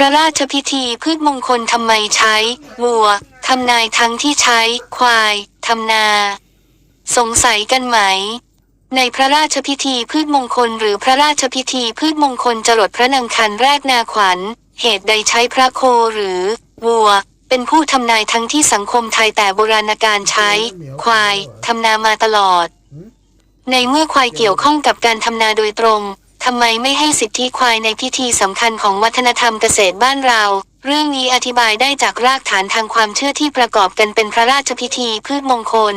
พระราชพิธีพืชมงคลทำไมใช้วัวทำนายทั้งที่ใช้ ควายทำนา สงสัยกันไหม ในพระราชพิธีพืชมงคลหรือพระราชพิธีพืชมงคลจรดพระนางคันแรกนาขวัญ เหตุใดใช้พระโคหรือ วัว เป็นผู้ทำนายทั้งที่สังคมไทยแต่โบราณการใช้ ควายทำนามาตลอด ในเมื่อควายเกี่ยวข้องกับการทำนาโดยตรง ทำไมไม่ให้สิทธิควายในพิธีสำคัญของวัฒนธรรมเกษตรบ้านเรา เรื่องนี้อธิบายได้จากรากฐานทางความเชื่อที่ประกอบกันเป็นพระราชพิธีพืชมงคล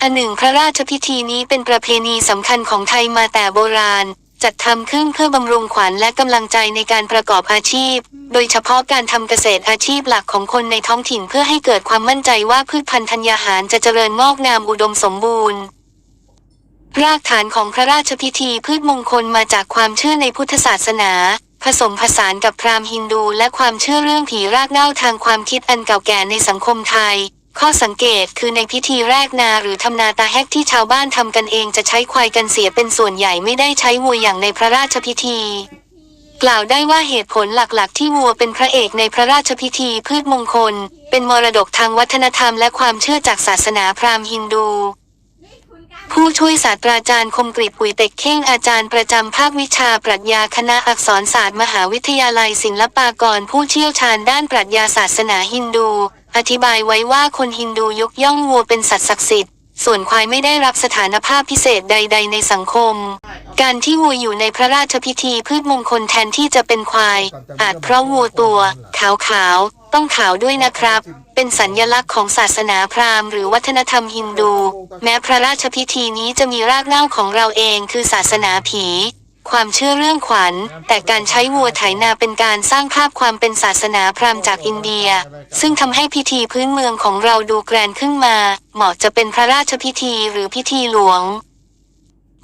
อันหนึ่งพระราชพิธีนี้เป็นประเพณีสำคัญของไทยมาแต่โบราณ จัดทำขึ้นเพื่อบำรุงขวัญและกำลังใจในการประกอบอาชีพ โดยเฉพาะการทำเกษตรอาชีพหลักของคนในท้องถิ่นเพื่อให้เกิดความมั่นใจว่าพืชพันธุ์ธัญญาหารจะเจริญงอกงามอุดมสมบูรณ์ รากฐานของพระราชพิธีพืชมงคลมาจากความเชื่อในพุทธศาสนา ผสมผสานกับพราหมณ์ฮินดูและความเชื่อเรื่องผีรากเหง้าทางความคิดอันเก่าแก่ในสังคมไทย ข้อสังเกตคือในพิธีแรกนาหรือทำนาตาแฮกที่ชาวบ้านทำกันเองจะใช้ควายกันเสียเป็นส่วนใหญ่ไม่ได้ใช้วัวอย่างในพระราชพิธีกล่าวได้ว่าเหตุผลหลักๆ ที่วัวเป็นพระเอกในพระราชพิธีพืชมงคล เป็นมรดกทางวัฒนธรรมและความเชื่อจากศาสนาพราหมณ์ฮินดู ผู้ช่วยศาสตราจารย์คมกริบปุ๋ยเต็กเข่งอาจารย์ประจำภาควิชาปรัชญาคณะอักษรศาสตร์มหาวิทยาลัยศิลปากรผู้เชี่ยวชาญด้านปรัชญาศาสนาฮินดู อธิบายไว้ว่าคนฮินดูยกย่องวัวเป็นสัตว์ศักดิ์สิทธิ์ส่วนควายไม่ได้รับสถานภาพพิเศษใด ๆ ในสังคม การที่วัวอยู่ในพระราชพิธีพืชมงคลแทนที่จะเป็นควาย อาจเพราะวัวตัว ขาวขาวๆต้องขาวด้วยนะครับ เป็นสัญญลักษณ์ของศาสนาพราหมณ์หรือวัฒนธรรมฮินดู แม้พระราชพิธีนี้จะมีรากเหง้าของเราเองคือศาสนาผี ความเชื่อเรื่องขวัญ แต่การใช้วัวไถนาเป็นการสร้างภาพความเป็นศาสนาพราหมณ์จากอินเดีย ซึ่งทำให้พิธีพื้นเมืองของเราดูแกรนขึ้นมา เหมาะจะเป็นพระราชพิธีหรือพิธีหลวง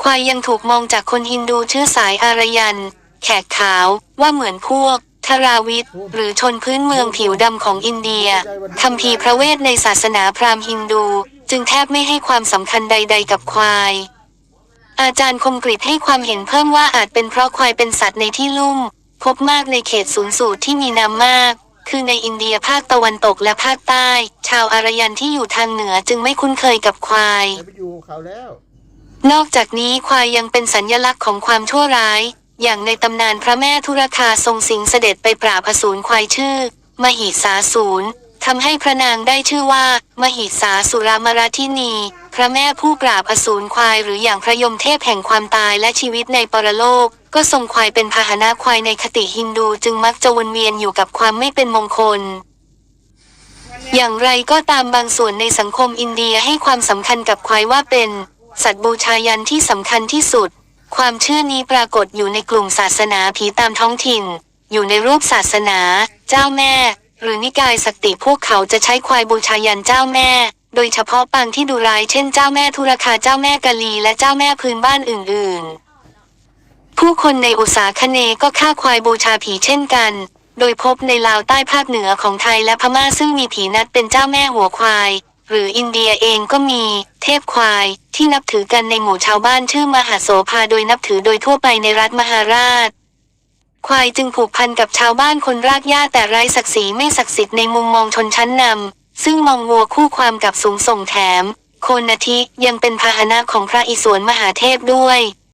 ควายยังถูกมองจากคนฮินดูเชื้อสายอารยัน แขกขาวว่าเหมือนพวก ทราวิทหรือชนพื้นเมืองผิวดำของอินเดียคำพีร์พระเวทในศาสนาพราหมณ์ฮินดู จึงแทบไม่ให้ความสำคัญใด ๆ กับควาย อาจารย์คมกริตให้ความเห็นเพิ่มว่าอาจเป็นเพราะควายเป็นสัตว์ในที่ลุ่ม พบมากในเขตศูนย์สูตรที่มีน้ำมาก คือในอินเดียภาคตะวันตกและภาคใต้ ชาวอารยันที่อยู่ทางเหนือจึงไม่คุ้นเคยกับควายไปอยู่เขาแล้วนอกจากนี้ควายยังเป็นสัญญลักษณ์ของความชั่วร้าย อย่างในตำนานพระแม่ธุรคาทรงสิงเสด็จไปปราบอสูรควายชื่อ มหิสาสูรทำให้พระนางได้ชื่อว่า มหิสาสุรามราทินี พระแม่ผู้ปราบอสูรควายหรืออย่างพระยมเทพแห่งความตายและชีวิตในปรโลก ก็ทรงควายเป็นพาหนะควายในคติฮินดูจึงมักจะวนเวียนอยู่กับความไม่เป็นมงคล อย่างไรก็ตามบางส่วนในสังคมอินเดียให้ความสำคัญกับควายว่าเป็น สัตว์บูชายันที่สำคัญที่สุด ความเชื่อนี้ปรากฏอยู่ในกลุ่มศาสนาผีตามท้องถิ่น อยู่ในรูปศาสนา เจ้าแม่ หรือนิกายศักติพวกเขาจะใช้ควายบูชายันเจ้าแม่ โดยเฉพาะปางที่ดุร้ายเช่นเจ้าแม่ธุรคาเจ้าแม่กะลีและเจ้าแม่พื้นบ้านอื่น ๆ ผู้คนในอุษาคเนก็ฆ่าควายบูชาผีเช่นกัน โดยพบในลาวใต้ภาคเหนือของไทยและพม่าซึ่งมีผีนัดเป็นเจ้าแม่หัวควาย หรืออินเดียเองก็มีเทพควายที่นับถือกันในหมู่ชาวบ้านชื่อมหาโสภาโดยนับถือโดยทั่วไปในรัฐมหาราช ควายจึงผูกพันกับชาวบ้านคนรากหญ้าแต่ไร้ศักดิ์ศรีไม่ศักดิ์สิทธิ์ในมุมมองชนชั้นนำซึ่งมองวัวคู่ความกับสูงส่งแถม โคนนาทิยังเป็นพาหนะของพระอิศวรมหาเทพด้วย